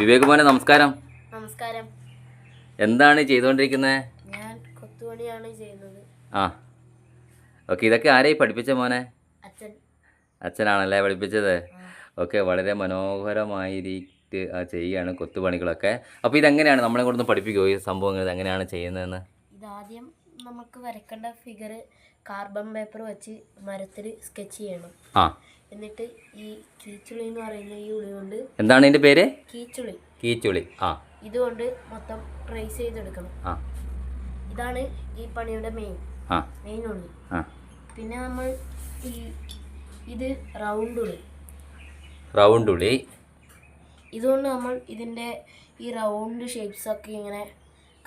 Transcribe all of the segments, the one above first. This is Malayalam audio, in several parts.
വിവേക് മോനെ നമസ്കാരം. നമസ്കാരം. എന്താണ് ചെയ്തുകൊണ്ടിരിക്കുന്നത് ഞാൻ കൊത്തുപണിയാണ് ചെയ്യുന്നത്. ആ. ഓക്കെ ഇതൊക്കെ ആരെയും പഠിപ്പിച്ച മോനെ? അച്ഛൻ. അച്ഛനാണല്ലേ പഠിപ്പിച്ചത്? ഓക്കെ വളരെ മനോഹരമായിട്ട് ആ ചെയ്യുകയാണ് കൊത്തുപണികളൊക്കെ. അപ്പോൾ ഇതെങ്ങനെയാണ് നമ്മളെ കൊണ്ടൊന്ന് പഠിപ്പിക്കുമോ ഈ സംഭവങ്ങൾ ഇതെങ്ങനെയാണ് ചെയ്യുന്നതെന്ന്? ഇതാദ്യം നമുക്ക് വരക്കേണ്ട ഫിഗർ കാർബൺ പേപ്പർ വെച്ച് മരത്തിൽ സ്കെച്ച് ചെയ്യണം. ആ. എന്നിട്ട് ഈ കീച്ചുളി എന്ന് പറയുന്ന ഈ ഉളി കൊണ്ട് എന്താണ് ഇതിന്റെ പേര്? കീച്ചുളി. കീച്ചുളി. ആ. ഇതുകൊണ്ട് മൊത്തം ട്രേസ് ചെയ്തെടുക്കണം. ആ. ഇതാണ് ഈ പണിയുടെ മെയിൻ ആ. മെയിൻ ഉള്ളി. ആ. പിന്നെ നമ്മൾ ഈ ഇത് റൗണ്ട് ഉളി. റൗണ്ട് ഉള്ളി ഇതുകൊണ്ട് നമ്മൾ ഇതിന്റെ ഈ റൗണ്ട് ഷേപ്സ് ഒക്കെ ഇങ്ങനെ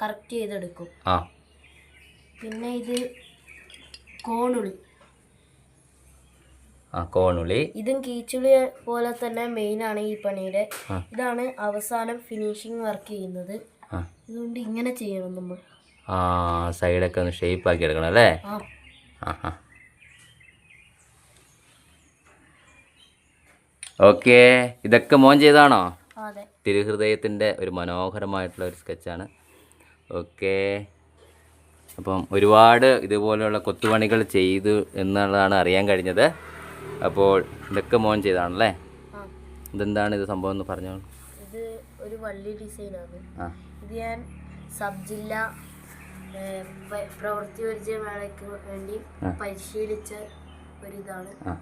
കറക്റ്റ് ചെയ്തെടുക്കും. ആ. പിന്നെ ഇത് കോണുളി. ആ കോണുള്ളി ഇതും കീച്ചുളി പോലെ തന്നെ മെയിൻ ആണ് ഈ പണിയുടെ. ഇതാണ് അവസാനം ഫിനിഷിംഗ് വർക്ക് ചെയ്യുന്നത്. അതുകൊണ്ട് ഇങ്ങനെ ചെയ്യണം നമ്മൾ. ആ സൈഡൊക്കെ ഒന്ന് ഷേപ്പ് ആക്കി എടുക്കണം അല്ലേ? ആ. ഓക്കെ ഇതൊക്കെ മോൻ ചെയ്താണോ തിരുഹൃദയത്തിന്റെ ഒരു മനോഹരമായിട്ടുള്ള ഒരു സ്കെച്ചാണ് ഓക്കെ അപ്പം ഒരുപാട് ഇതുപോലെയുള്ള കൊത്തുപണികൾ ചെയ്തു എന്നുള്ളതാണ് അറിയാൻ കഴിഞ്ഞത്. അപ്പോൾ ഇതൊക്കെ മോൻ ചെയ്താണല്ലേ? ഇതെന്താണ് ഇത് സംഭവം എന്ന് പറഞ്ഞു? ഇത് ഒരു വള്ളി ഡിസൈനാണ് ഇത് ഞാൻ സബ് ജില്ല പ്രവൃത്തി പരിചയ മേളയ്ക്ക് വേണ്ടി. പരിശീലിച്ച ഒരു ആ.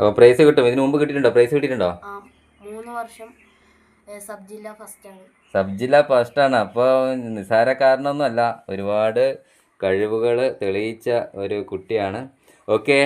അപ്പോൾ പ്രൈസ് കിട്ടും. ഇതിനു മുമ്പ് കിട്ടിയിട്ടുണ്ടോ? പ്രൈസ് കിട്ടിയിട്ടുണ്ടോ? മൂന്ന് വർഷം സബ് ജില്ല ഫസ്റ്റാണ് സബ് ജില്ല ഫസ്റ്റാണ് അപ്പോൾ നിസ്സാരക്കാരനൊന്നും അല്ല ഒരുപാട് കഴിവുകൾ തെളിയിച്ച ഒരു കുട്ടിയാണ്. ഓക്കെ